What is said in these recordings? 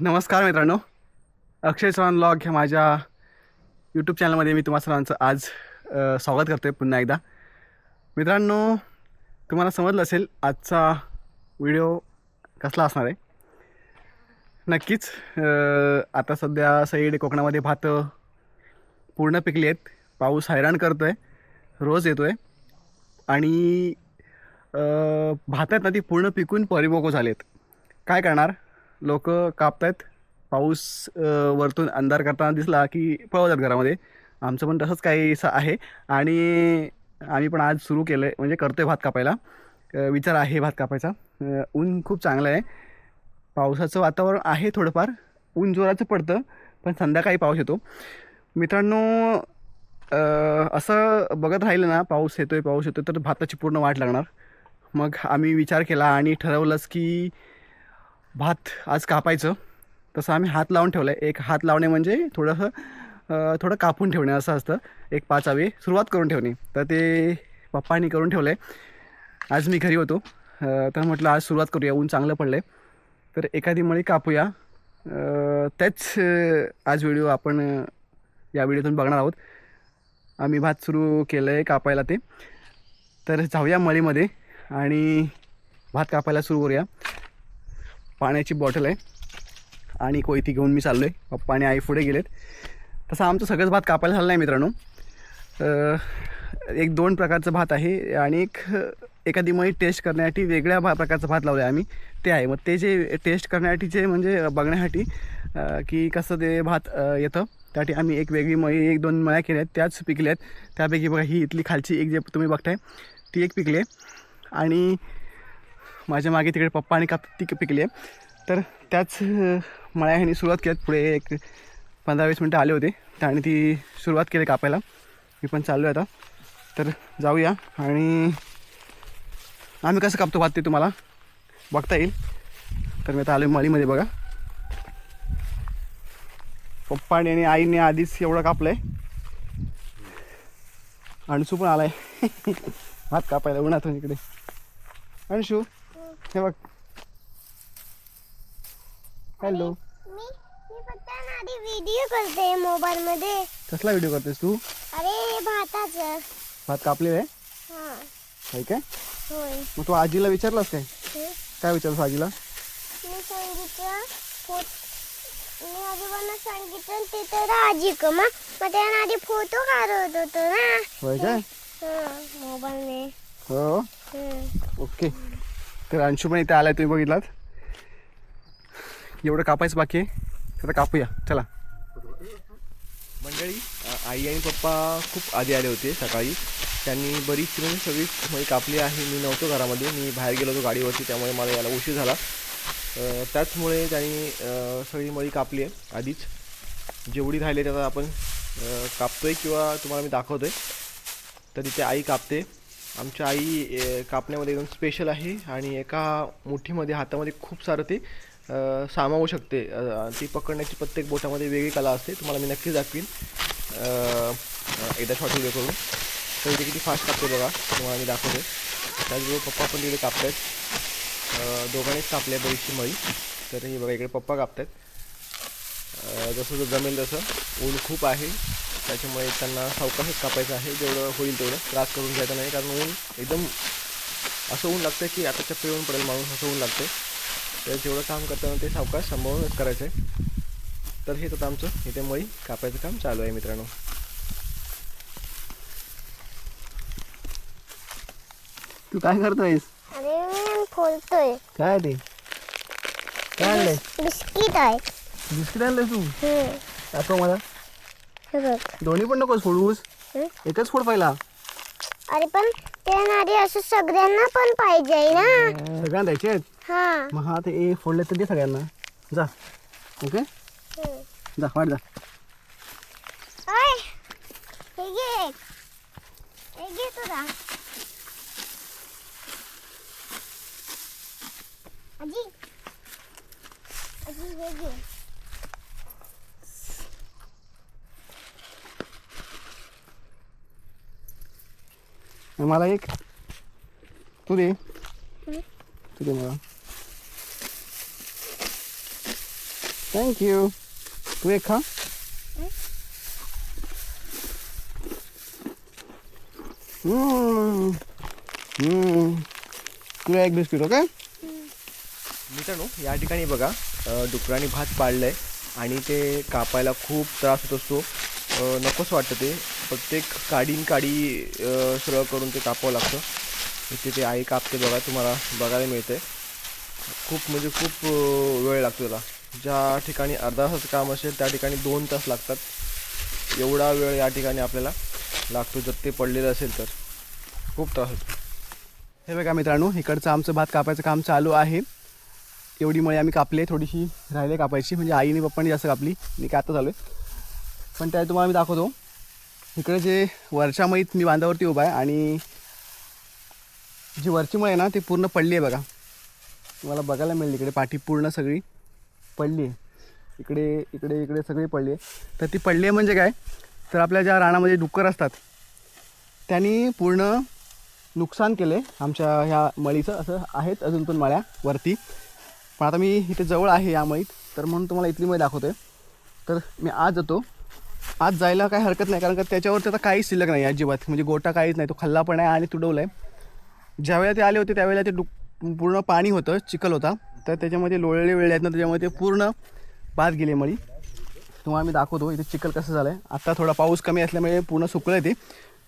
नमस्कार मित्रांनो. अक्षय चव्हाण ब्लॉग ह्या माझ्या यूट्यूब चॅनलमध्ये मी तुम्हा सर्वांचं आज अ, स्वागत करतो आहे पुन्हा एकदा. मित्रांनो तुम्हाला समजलं असेल आजचा व्हिडिओ कसला असणार आहे? नक्कीच अ, आता सध्या सईड कोकणामध्ये भात पूर्ण पिकली आहेत. पाऊस हैराण करतो आहे रोज येतो आहे आणि अ, भात आहेत ना ती पूर्ण पिकून परिपक्व झालेत. काय करणार? लोक कापतायत. पाऊस वरतून अंधार करताना दिसला की पळवतात घरामध्ये. आमचं पण तसंच काही आहे. आणि आम्ही पण आज सुरू केलं आहे म्हणजे करतो आहे भात कापायला. विचार आहे भात कापायचा. ऊन खूप चांगलं आहे. पावसाचं वातावरण आहे थोडंफार. ऊन जोराचं पडतं पण संध्याकाळी पाऊस येतो. मित्रांनो असं बघत राहिलं ना पाऊस येतो आहे पाऊस येतो तर भाताची पूर्ण वाट लागणार. मग आम्ही विचार केला आणि ठरवलंच की भात आज कापायचं. तसं आम्ही हात लावून ठेवलं आहे एक हात लावणे म्हणजे थोडंसं थोडं कापून ठेवणे असं असतं. एक पाच सुरुवात करून ठेवणे. तर ते पप्पांनी करून ठेवलं आहे आज मी घरी होतो. तर म्हटलं आज सुरुवात करूया. ऊन चांगलं पडलं आहे तर एखादी मळी कापूया. त्याच तेच आज व्हिडिओ आपण या व्हिडिओतून बघणार आहोत. आम्ही भात सुरू केलं आहे कापायला ते. तर जाऊया मळीमध्ये आणि भात कापायला सुरू करूया. पाण्याची बॉटल आहे. आणि कोयती घेऊन मी चाललो आहे पप्पा आणि आई पुढे गेलेत. तसं आमचं सगळंच भात कापायला झालं नाही मित्रांनो. एक दोन प्रकारचं भात आहे आणि एक एखादी मळी टेस्ट करण्यासाठी वेगळ्या भा प्रकारचं भात लावलं आहे आम्ही. ते आहे. मग ते जे टेस्ट करण्यासाठीचे म्हणजे बघण्यासाठी की कसं ते भात येतं. त्यासाठी आम्ही एक वेगळी मळी एक दोन मळ्या केल्या आहेत. त्याच पिकल्या आहेत त्यापैकी बघा ही इथली खालची एक जे तुम्ही बघताय ती एक पिकली आहे. आणि माझ्या मागे तिकडे पप्पा आणि काप तिक पिकले तर त्याच मळ्या ह्यांनी सुरुवात केल्यात पुढे एक पंधरा वीस मिनटं आले होते. त्याने ती सुरुवात केली कापायला. मी पण चाललो आहे आता. तर जाऊया. आणि आम्ही कसं कापतो भात ते तुम्हाला? बघता येईल. तर मी आता आलो मळीमध्ये बघा. पप्पाने आणि आईने आधीच एवढं कापलं आहे अंशू पण आला आहे भात कापायला उन्हातून इकडे. अंशू हे बघ. हॅलो मी मी फक्त ना आधी व्हिडिओ करते मोबाईल मध्ये. कसला व्हिडिओ करतेस तू? अरे भाताचं. भात कापलेला आहे? हा. काय काय? होय. मग तू आजीला विचारलास काय? हं? काय विचारस आजीला? मी सांगितलं फोट मी आजोबांना सांगितलं ते तर आजी का मग त्यानं आधी फोटो काढत होतो ना. होय काय? मोबाईलने हो. हं. ओके. तर अंशू इथे आलाय तुम्ही बघितलात? एवढं कापायचं बाकी आहे. आता कापूया. चला. मंडळी आई आणि पप्पा खूप आधी आले होते सकाळी. त्यांनी बरीच म्हणजे सगळी मळी कापली आहे. मी नव्हतो घरामध्ये. मी बाहेर गेलो होतो गाडीवरती त्यामुळे मला यायला उशीर झाला. त्याचमुळे त्यांनी सगळी मळी कापली आहे आधीच. जेवढी राहिली त्याचा आपण कापतो कापतोय किंवा तुम्हाला मी दाखवतोय तर तिथे आई कापते. आमच्या आई कापण्यामध्ये एकदम स्पेशल आहे आणि एका मुठीमध्ये हातामध्ये खूप सारं ते सामावू शकते. ती पकडण्याची प्रत्येक बोटामध्ये वेगळी कला असते. तुम्हाला मी नक्की दाखवीन. एकदा शॉर्ट व्हिडिओ करून. तर इथे किती फास्ट कापते बघा. तुम्हाला मी दाखवते. त्याचबरोबर पप्पा पण तिथे कापत आहेत दोघांनीच कापले बरीचशी मळी. तर हे बघा इकडे पप्पा कापत आहेत जसं जसं जमेल तसं. ऊन खूप आहे. त्याच्यामुळे त्यांना सावकाशच कापायचं आहे. जेवढं होईल तेवढं त्रास करून घ्यायचा नाही कारण ऊन एकदम असं ऊन लागतं की आता चक्कर येऊन पडेल माणूस असं ऊन लागतं तर जेवढं काम करताना ते सावकाश सांभाळूनच करायचं आहे. तर हेच आता आमचं इथे मळी कापायचं काम चालू आहे मित्रांनो. तू काय करतोयस? अरे मी फोडतोय. काय ते? काय आणलंय? बिस्किट आहे. बिस्किट आणलंय तू? हं. दाखव मला. हे बघ. दोन्ही पण नकोस फोडूस हं? एकच फोड पहिला. अरे पण ते ना आधी असं सगळ्यांना पण पाहिजे ना. सगळ्यांना द्यायचे आहेत? हा. मग हा ते ए फोडले तर दे सगळ्यांना. जा. ओके? हं. जा वाट जा. ओय, हे घे. एक. हे घे तुला. आजी. आजी हे घे. मला एक? तू दे? तू दे मला. थँक्यू तू एक खा. हम्म. हम्म. तुला एक बिस्किट ओके? मित्रांनो या ठिकाणी बघा डुकरांनी भात पाडलं आहे आणि ते कापायला खूप त्रास होत असतो. नकोच वाटतं ते. प्रत्येक काडीन काडी सरळ करून ते कापावं लागतं. इथे ते आई कापते बघा तुम्हाला बघायला मिळते खूप म्हणजे खूप वेळ लागतो त्याला ज्या ठिकाणी अर्धा तासाचं काम असेल त्या ठिकाणी दोन तास लागतात. एवढा वेळ या ठिकाणी आपल्याला लागतो. जर ते पडलेलं असेल तर. खूप त्रास होतो. हे बघा मित्रांनो इकडचं आमचं भात कापायचं काम चालू आहे. एवढी मळी आम्ही कापले थोडीशी राहिले कापायची. म्हणजे आईने पप्पांनी जास्त कापली. मी काय आता चालू आहे. पण त्या तुम्हाला मी दाखवतो. इकडे जे वरच्या मळीत मी बांधावरती उभा आहे आणि जी वरची मळ आहे ना ती पूर्ण पडली आहे बघा. तुम्हाला बघायला मिळेल इकडे पाठी पूर्ण सगळी पडली आहे. इकडे इकडे इकडे सगळी पडली आहे. तर ती पडली आहे म्हणजे काय? तर आपल्या ज्या रानामध्ये डुक्कर असतात त्यांनी पूर्ण नुकसान केले आमच्या ह्या मळीचं. असं आहेत अजून पण मळ्या वरती. पण आता मी इथे जवळ आहे या मळीत. तर म्हणून तुम्हाला इथली मळी दाखवते तर मी आज जातो. आज जायला काही हरकत नाही कारण का त्याच्यावर त्याचा काहीच शिल्लक नाही अजिबात. म्हणजे गोटा काहीच नाही तो खल्ला पण आहे आणि तुडवला आहे ज्यावेळेला ते आले होते त्यावेळेला ते डुक पूर्ण पाणी होतं चिखल होता. तर त्याच्यामध्ये लोळले वेळ आहेत ना त्याच्यामध्ये ते पूर्ण बाद गेले मळी. तुम्हाला मी दाखवतो इथे चिखल कसं झालं आहे आत्ता थोडा पाऊस कमी असल्यामुळे पूर्ण सुकलं आहे ते.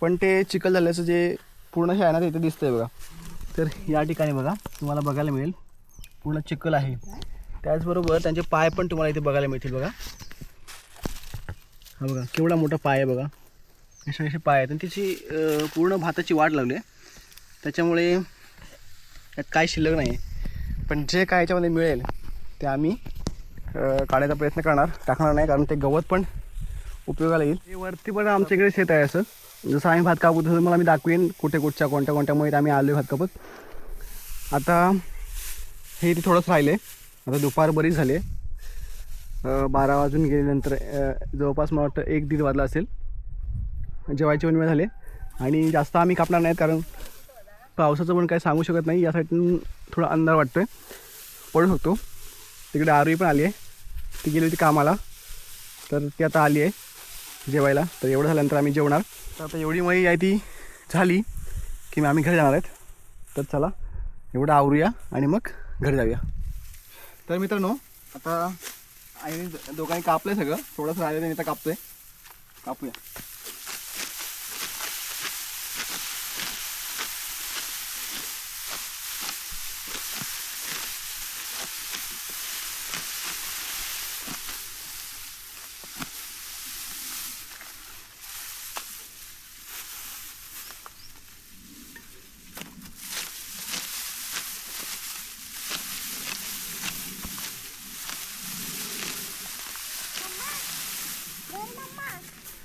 पण ते चिखल झाल्याचं जे पूर्ण हे आहे ना ते इथे दिसतं आहे बघा. तर या ठिकाणी बघा तुम्हाला बघायला मिळेल. पूर्ण चिखल आहे. त्याचबरोबर त्यांचे पाय पण तुम्हाला इथे बघायला मिळतील बघा. हा बघा केवढा मोठा पाय आहे बघा. असे असे पाय आहेत. आणि त्याची पूर्ण भाताची वाढ लागली आहे. त्याच्यामुळे त्यात काय शिल्लक नाही आहे पण जे काय याच्यामध्ये मिळेल ते आम्ही काढायचा प्रयत्न करणार. टाकणार नाही कारण ते गवत पण उपयोगाला येईल. हे वरती पण आमच्या इकडे शेत आहे असं. जसं आम्ही भात कापू तसं मला मी दाखवेन कुठे कुठच्या कोणत्या कोणत्यामुळे आम्ही आलो भात कापत. आता हे इथे थोडंच राहिले आता दुपार बरीच झाली आहे. बारा वाजून गेल्यानंतर जवळपास मला वाटतं एक दीड वाजला असेल. जेवायचे पण वेळ झाले. आणि जास्त आम्ही कापणार नाहीत कारण पावसाचं पण काही सांगू शकत नाही. यासाठी थोडा अंधार वाटतो आहे पडू शकतो. तिकडे आरवी पण आली आहे. ती गेली होती कामाला. तर ती आता आली आहे जेवायला. तर एवढं झाल्यानंतर आम्ही जेवणार. तर आता एवढी मळी आहे ती झाली की मग आम्ही घरी जाणार आहेत. तर चला एवढं आवरूया आणि मग घरी जाऊया. तर मित्रांनो आता आणि दोघांनी कापलं सगळं. थोडंसं राहिलं त्यांनी तर कापतोय. कापूया.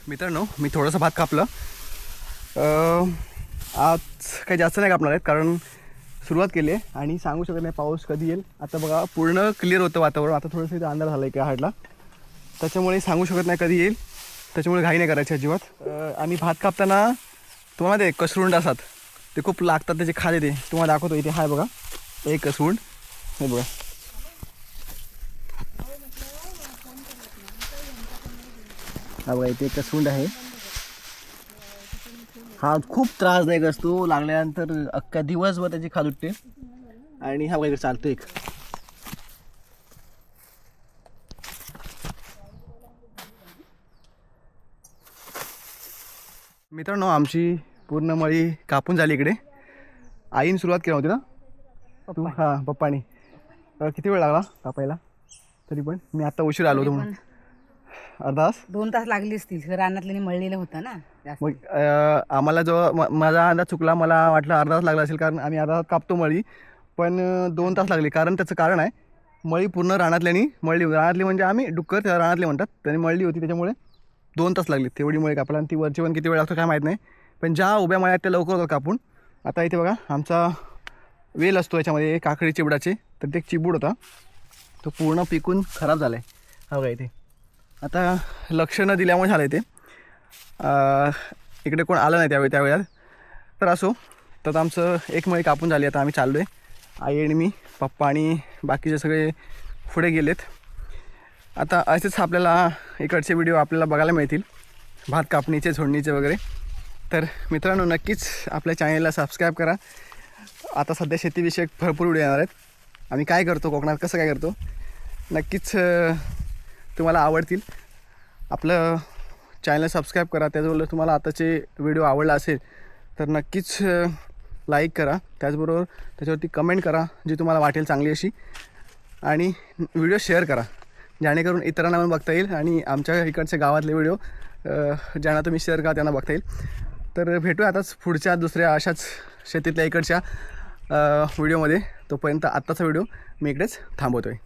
मित्रांनो मी थोडंसं भात कापलं. आज काही जास्त नाही कापणार आहेत कारण सुरुवात केली आहे आणि सांगू शकत नाही पाऊस कधी येईल. आता बघा पूर्ण क्लिअर होतं वातावरण. आता थोडंसं इथं अंधार झाला आहे का हाडला त्याच्यामुळे सांगू शकत नाही कधी येईल. त्याच्यामुळे घाई नाही करायची अजिबात. आणि भात कापताना तुम्हाला ते कसरुंड असतात. ते खूप लागतात त्याचे खाले ते तुम्हाला दाखवतो इथे हाय बघा. एक कसरुंड. हे बघा. हा बघा इथे एक कसरुंड आहे. हा खूप त्रासदायक असतो लागल्यानंतर अख्खा दिवसभर त्याची खाल उठते. आणि हा बघा चालतो एक. मित्रांनो आमची पूर्ण मळी कापून झाली इकडे. आईने सुरुवात केली होती ना? तू? हां पप्पानी. किती वेळ लागला कापायला? तरी पण. मी आता उशीर आलो होतो म्हणून. अर्धा तास? दोन तास लागले असतील. रानातल्याने मळलेलं होतं ना जास्त. मग अं, आम्हाला जो म- माझा अंदाज चुकला मला वाटलं अर्धा तास लागला असेल कारण आम्ही अर्धा तास कापतो मळी. पण अं, दोन तास लागले कारण त्याचं कारण आहे मळी पूर्ण रानातल्यानी मळली. रानातली म्हणजे आम्ही डुक्कर त्या रानातले म्हणतात. त्यांनी मळली होती त्याच्यामुळे दोन तास लागले तेवढी मळी कापायला. आणि ती वरची पण किती वेळ लागतो काय माहीत नाही. पण ज्या उभ्या मळ्यात त्या लवकर होतात कापून आता इथे बघा आमचा वेल असतो याच्यामध्ये काकडी चिबडाचे. तर ते एक चिबूड होता. तो पूर्ण पिकून खराब झाला आहे हा बघा इथे. आता लक्ष न दिल्यामुळे झालं आहे ते इकडे कोण आलं नाही त्यावेळी त्यावेळेला तर असो तर आमचं एक मळी कापून झाली आता आम्ही चाललो आहे आई आणि मी पप्पा आणि बाकीचे सगळे पुढे गेलेत. आता असेच आपल्याला इकडचे व्हिडिओ आपल्याला बघायला मिळतील. भात कापणीचे झोडणीचे वगैरे. तर मित्रांनो नक्कीच आपल्या चॅनेलला सबस्क्राईब करा. आता सध्या शेतीविषयक भरपूर व्हिडिओ येणार आहेत. आम्ही काय करतो कोकणात कसं काय करतो? नक्कीच तुम्हाला आवडतील. आपलं चॅनल सबस्क्राईब करा. त्याचबरोबर तुम्हाला आताचे व्हिडिओ आवडला असेल तर नक्कीच लाईक करा. त्याचबरोबर त्याच्यावरती कमेंट करा जी तुम्हाला वाटेल चांगली अशी. आणि व्हिडिओ शेअर करा. जेणेकरून इतरांना पण बघता येईल आणि आमच्या इकडच्या गावातले व्हिडिओ ज्यांना तुम्ही शेअर करा त्यांना बघता येईल. तर भेटूया आताच पुढच्या दुसऱ्या अशाच शेतीतल्या इकडच्या व्हिडिओमध्ये तोपर्यंत आत्ताचा व्हिडिओ मी इकडेच थांबवतो आहे